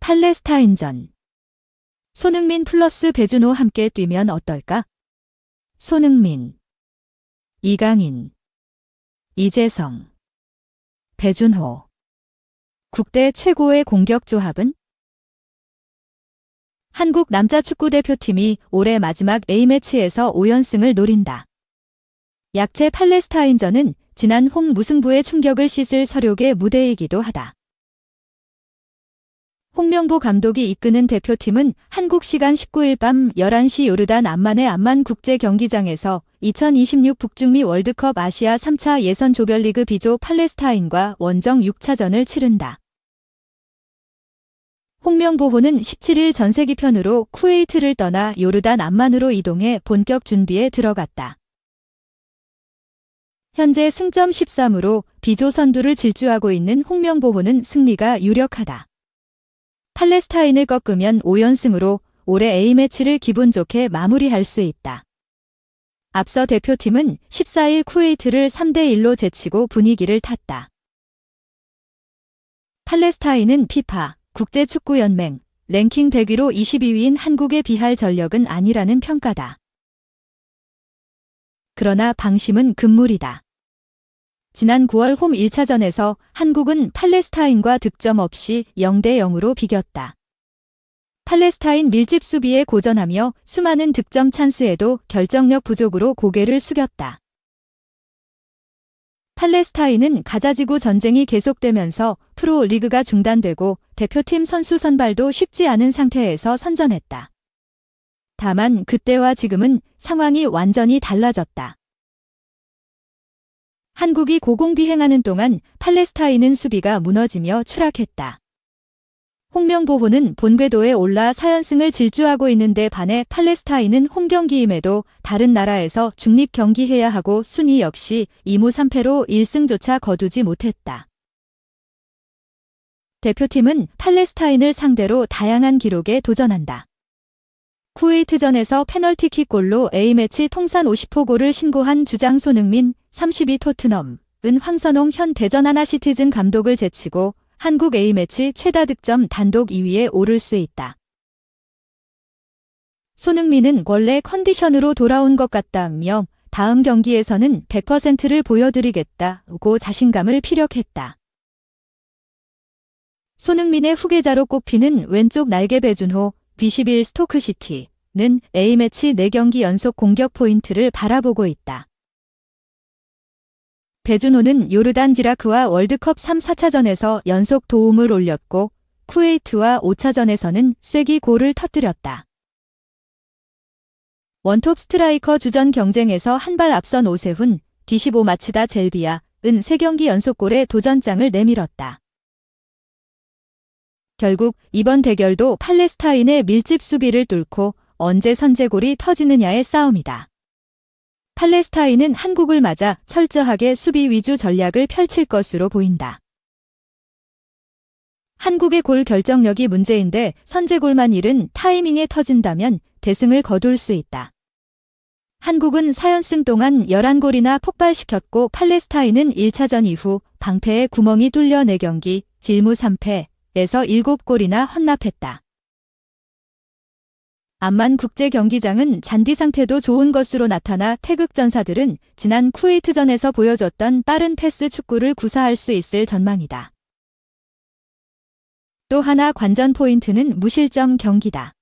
팔레스타인전. 손흥민 플러스 배준호 함께 뛰면 어떨까? 손흥민, 이강인, 이재성, 배준호. 국대 최고의 공격 조합은? 한국 남자 축구대표팀이 올해 마지막 A매치에서 5연승을 노린다. 약체 팔레스타인전은 지난 홍 무승부의 충격을 씻을 서력의 무대이기도 하다. 홍명보 감독이 이끄는 대표팀은 한국 시간 19일 밤 11시 요르단 암만의 암만 국제 경기장에서 2026 북중미 월드컵 아시아 3차 예선 조별리그 B조 팔레스타인과 원정 6차전을 치른다. 홍명보호는 17일 전세기 편으로 쿠웨이트를 떠나 요르단 암만으로 이동해 본격 준비에 들어갔다. 현재 승점 13으로 B조 선두를 질주하고 있는 홍명보호는 승리가 유력하다. 팔레스타인을 꺾으면 5연승으로 올해 A매치를 기분 좋게 마무리할 수 있다. 앞서 대표팀은 14일 쿠웨이트를 3대1로 제치고 분위기를 탔다. 팔레스타인은 피파, 국제축구연맹, 랭킹 100위로 22위인 한국에 비할 전력은 아니라는 평가다. 그러나 방심은 금물이다. 지난 9월 홈 1차전에서 한국은 팔레스타인과 득점 없이 0대 0으로 비겼다. 팔레스타인 밀집 수비에 고전하며 수많은 득점 찬스에도 결정력 부족으로 고개를 숙였다. 팔레스타인은 가자지구 전쟁이 계속되면서 프로 리그가 중단되고 대표팀 선수 선발도 쉽지 않은 상태에서 선전했다. 다만 그때와 지금은 상황이 완전히 달라졌다. 한국이 고공비행하는 동안 팔레스타인은 수비가 무너지며 추락했다. 홍명보호는 본궤도에 올라 4연승을 질주하고 있는데 반해 팔레스타인은 홈경기임에도 다른 나라에서 중립 경기해야 하고 순위 역시 2무 3패로 1승조차 거두지 못했다. 대표팀은 팔레스타인을 상대로 다양한 기록에 도전한다. 쿠웨이트전에서 페널티킥 골로 A매치 통산 50호 골을 신고한 주장 손흥민, 32 토트넘 은 황선홍 현 대전 하나시티즌 감독을 제치고 한국 A매치 최다 득점 단독 2위에 오를 수 있다. 손흥민은 원래 컨디션으로 돌아온 것 같다며 다음 경기에서는 100%를 보여드리겠다고 자신감을 피력했다. 손흥민의 후계자로 꼽히는 왼쪽 날개 배준호, B11 스토크시티 는 A매치 4경기 연속 공격 포인트를 바라보고 있다. 배준호는 요르단 지라크와 월드컵 3, 4차전에서 연속 도움을 올렸고 쿠웨이트와 5차전에서는 쐐기 골을 터뜨렸다. 원톱 스트라이커 주전 경쟁에서 한 발 앞선 오세훈, D15 마치다 젤비아 은 3경기 연속골에 도전장을 내밀었다. 결국 이번 대결도 팔레스타인의 밀집 수비를 뚫고 언제 선제골이 터지느냐의 싸움이다. 팔레스타인은 한국을 맞아 철저하게 수비 위주 전략을 펼칠 것으로 보인다. 한국의 골 결정력이 문제인데 선제골만 잃은 타이밍에 터진다면 대승을 거둘 수 있다. 한국은 4연승 동안 11골이나 폭발시켰고 팔레스타인은 1차전 이후 방패에 구멍이 뚫려 4경기, 질무 3패, 에서 7골이나 헌납했다. 암만 국제 경기장은 잔디 상태도 좋은 것으로 나타나 태극 전사들은 지난 쿠웨이트전에서 보여줬던 빠른 패스 축구를 구사할 수 있을 전망이다. 또 하나 관전 포인트는 무실점 경기다.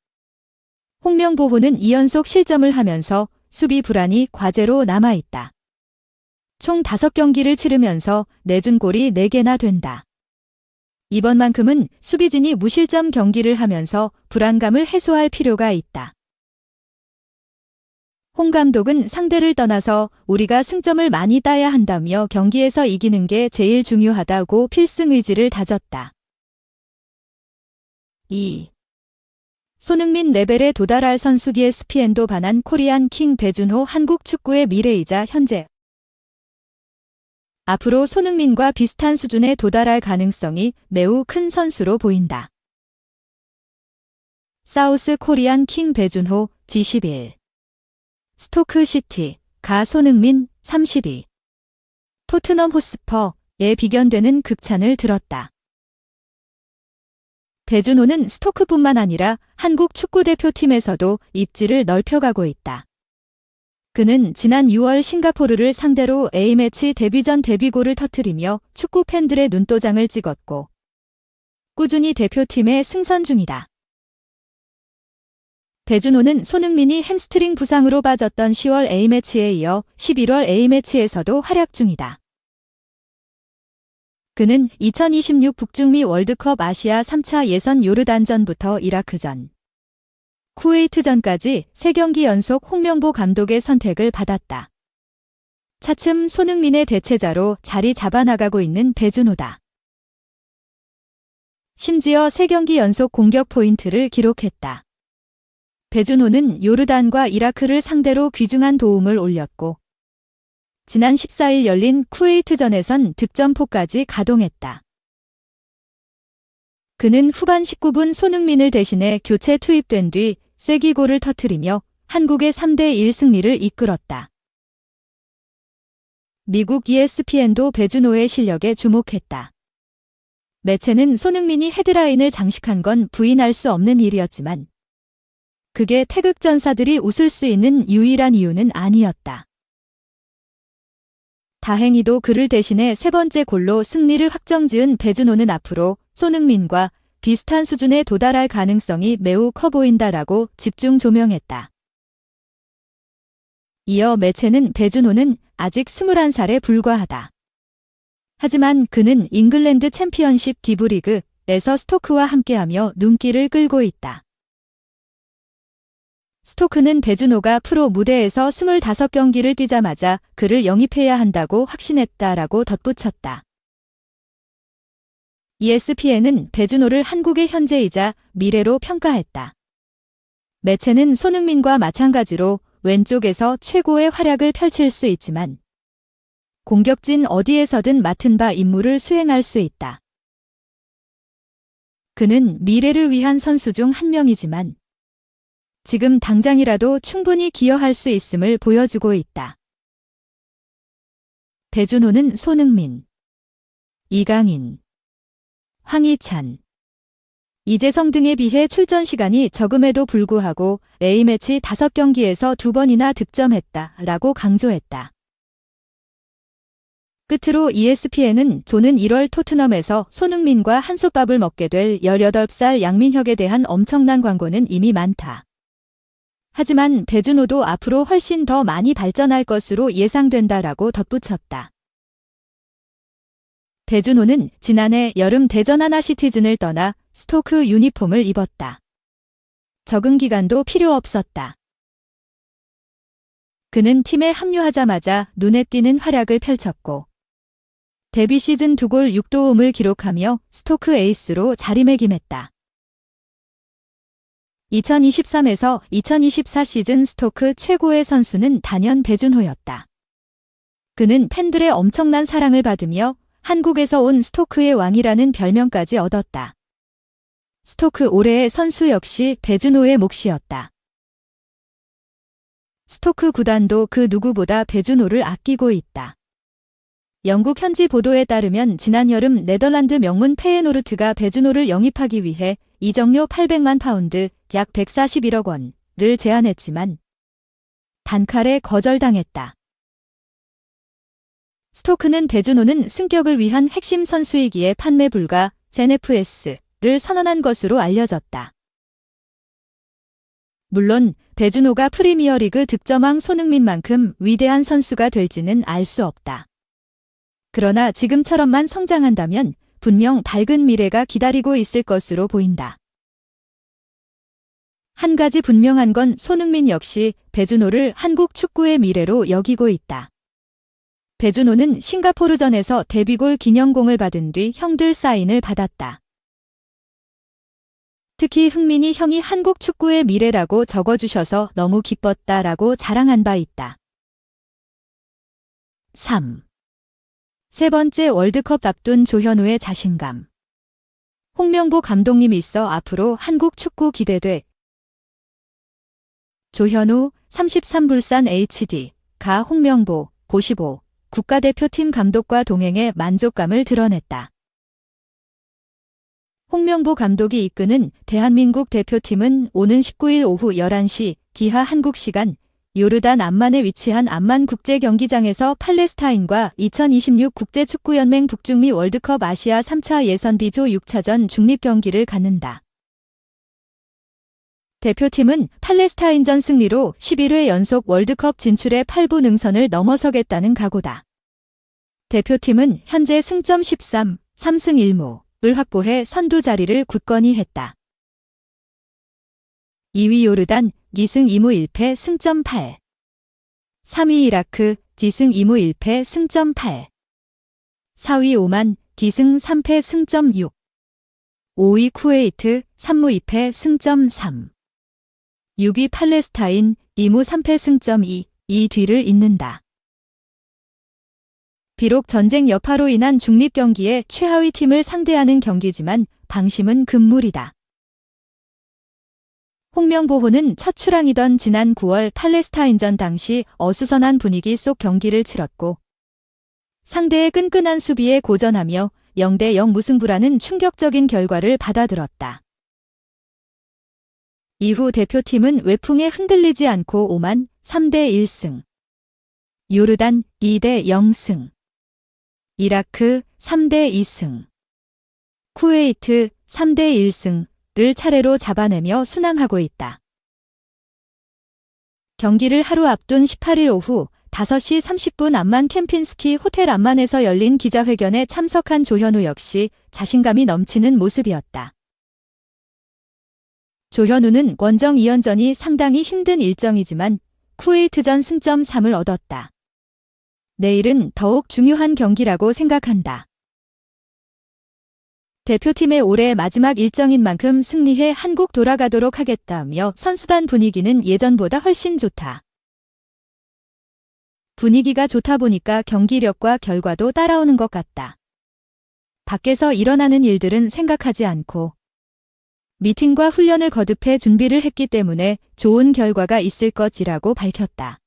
홍명보호는 2연속 실점을 하면서 수비 불안이 과제로 남아있다. 총 5경기를 치르면서 내준 골이 4개나 된다. 이번만큼은 수비진이 무실점 경기를 하면서 불안감을 해소할 필요가 있다. 홍 감독은 상대를 떠나서 우리가 승점을 많이 따야 한다며 경기에서 이기는 게 제일 중요하다고 필승 의지를 다졌다. 2. 손흥민 레벨에 도달할 선수기에 스피엔도 반한 코리안 킹 배준호 한국 축구의 미래이자 현재 앞으로 손흥민과 비슷한 수준에 도달할 가능성이 매우 큰 선수로 보인다. 사우스 코리안 킹 배준호 G11 스토크 시티 가 손흥민 32 토트넘 호스퍼에 비견되는 극찬을 들었다. 배준호는 스토크뿐만 아니라 한국 축구대표팀에서도 입지를 넓혀가고 있다. 그는 지난 6월 싱가포르를 상대로 A매치 데뷔전 데뷔골을 터뜨리며 축구 팬들의 눈도장을 찍었고 꾸준히 대표팀에 승선 중이다. 배준호는 손흥민이 햄스트링 부상으로 빠졌던 10월 A매치에 이어 11월 A매치에서도 활약 중이다. 그는 2026 북중미 월드컵 아시아 3차 예선 요르단전부터 이라크전, 쿠웨이트전까지 3경기 연속 홍명보 감독의 선택을 받았다. 차츰 손흥민의 대체자로 자리 잡아나가고 있는 배준호다. 심지어 3경기 연속 공격 포인트를 기록했다. 배준호는 요르단과 이라크를 상대로 귀중한 도움을 올렸고 지난 14일 열린 쿠웨이트전에선 득점포까지 가동했다. 그는 후반 19분 손흥민을 대신해 교체 투입된 뒤 쐐기골을 터뜨리며 한국의 3대 1 승리를 이끌었다. 미국 ESPN도 배준호의 실력에 주목했다. 매체는 손흥민이 헤드라인을 장식한 건 부인할 수 없는 일이었지만 그게 태극 전사들이 웃을 수 있는 유일한 이유는 아니었다. 다행히도 그를 대신해 세 번째 골로 승리를 확정지은 배준호는 앞으로 손흥민과 비슷한 수준에 도달할 가능성이 매우 커 보인다라고 집중 조명했다. 이어 매체는 배준호는 아직 21살에 불과하다. 하지만 그는 잉글랜드 챔피언십 디브리그에서 스토크와 함께하며 눈길을 끌고 있다. 스토크는 배준호가 프로 무대에서 25경기를 뛰자마자 그를 영입해야 한다고 확신했다라고 덧붙였다. ESPN은 배준호를 한국의 현재이자 미래로 평가했다. 매체는 손흥민과 마찬가지로 왼쪽에서 최고의 활약을 펼칠 수 있지만 공격진 어디에서든 맡은 바 임무를 수행할 수 있다. 그는 미래를 위한 선수 중 한 명이지만 지금 당장이라도 충분히 기여할 수 있음을 보여주고 있다. 배준호는 손흥민, 이강인, 황희찬, 이재성 등에 비해 출전 시간이 적음에도 불구하고 A매치 5경기에서 두 번이나 득점했다 라고 강조했다. 끝으로 ESPN은 조는 1월 토트넘에서 손흥민과 한솥밥을 먹게 될 18살 양민혁에 대한 엄청난 광고는 이미 많다. 하지만 배준호도 앞으로 훨씬 더 많이 발전할 것으로 예상된다라고 덧붙였다. 배준호는 지난해 여름 대전 하나 시티즌을 떠나 스토크 유니폼을 입었다. 적응 기간도 필요 없었다. 그는 팀에 합류하자마자 눈에 띄는 활약을 펼쳤고 데뷔 시즌 두골 6도움을 기록하며 스토크 에이스로 자리매김했다. 2023에서 2024 시즌 스토크 최고의 선수는 단연 배준호였다. 그는 팬들의 엄청난 사랑을 받으며 한국에서 온 스토크의 왕이라는 별명까지 얻었다. 스토크 올해의 선수 역시 배준호의 몫이었다. 스토크 구단도 그 누구보다 배준호를 아끼고 있다. 영국 현지 보도에 따르면 지난 여름 네덜란드 명문 페에노르트가 배준호를 영입하기 위해 이정료 800만 파운드, 약 141억 원을 제안했지만 단칼에 거절당했다. 스토크는 배준호는 승격을 위한 핵심 선수이기에 판매 불가 ZNFS를 선언한 것으로 알려졌다. 물론 배준호가 프리미어리그 득점왕 손흥민만큼 위대한 선수가 될지는 알 수 없다. 그러나 지금처럼만 성장한다면 분명 밝은 미래가 기다리고 있을 것으로 보인다. 한 가지 분명한 건 손흥민 역시 배준호를 한국 축구의 미래로 여기고 있다. 배준호는 싱가포르전에서 데뷔골 기념공을 받은 뒤 형들 사인을 받았다. 특히 흥민이 형이 한국 축구의 미래라고 적어주셔서 너무 기뻤다라고 자랑한 바 있다. 3. 세 번째 월드컵 앞둔 조현우의 자신감. 홍명보 감독님이 있어 앞으로 한국 축구 기대돼. 조현우 33불산 HD 가 홍명보 55 국가대표팀 감독과 동행해 만족감을 드러냈다. 홍명보 감독이 이끄는 대한민국 대표팀은 오는 19일 오후 11시 기하 한국 시간 요르단 암만에 위치한 암만 국제 경기장에서 팔레스타인과 2026 국제축구연맹 북중미 월드컵 아시아 3차 예선 B조 6차전 중립 경기를 갖는다. 대표팀은 팔레스타인전 승리로 11회 연속 월드컵 진출의 8부 능선을 넘어서겠다는 각오다. 대표팀은 현재 승점 13, 3승 1무를 확보해 선두 자리를 굳건히 했다. 2위 요르단, 2승 2무 1패 승점 8. 3위 이라크, 지승 2무 1패 승점 8. 4위 오만, 기승 3패 승점 6. 5위 쿠웨이트, 3무 2패 승점 3. 6위 팔레스타인, 2무 3패 승점 2, 이 뒤를 잇는다. 비록 전쟁 여파로 인한 중립 경기에 최하위 팀을 상대하는 경기지만 방심은 금물이다. 홍명보호는 첫 출항이던 지난 9월 팔레스타인전 당시 어수선한 분위기 속 경기를 치렀고 상대의 끈끈한 수비에 고전하며 0대 0 무승부라는 충격적인 결과를 받아들었다. 이후 대표팀은 외풍에 흔들리지 않고 오만 3대 1승, 요르단 2대 0승, 이라크 3대 2승, 쿠웨이트 3대 1승을 차례로 잡아내며 순항하고 있다. 경기를 하루 앞둔 18일 오후 5시 30분 암만 캠핀스키 호텔 암만에서 열린 기자회견에 참석한 조현우 역시 자신감이 넘치는 모습이었다. 조현우는 원정 2연전이 상당히 힘든 일정이지만 쿠웨이트전 승점 3을 얻었다. 내일은 더욱 중요한 경기라고 생각한다. 대표팀의 올해 마지막 일정인 만큼 승리해 한국 돌아가도록 하겠다며 선수단 분위기는 예전보다 훨씬 좋다. 분위기가 좋다 보니까 경기력과 결과도 따라오는 것 같다. 밖에서 일어나는 일들은 생각하지 않고 미팅과 훈련을 거듭해 준비를 했기 때문에 좋은 결과가 있을 것이라고 밝혔다.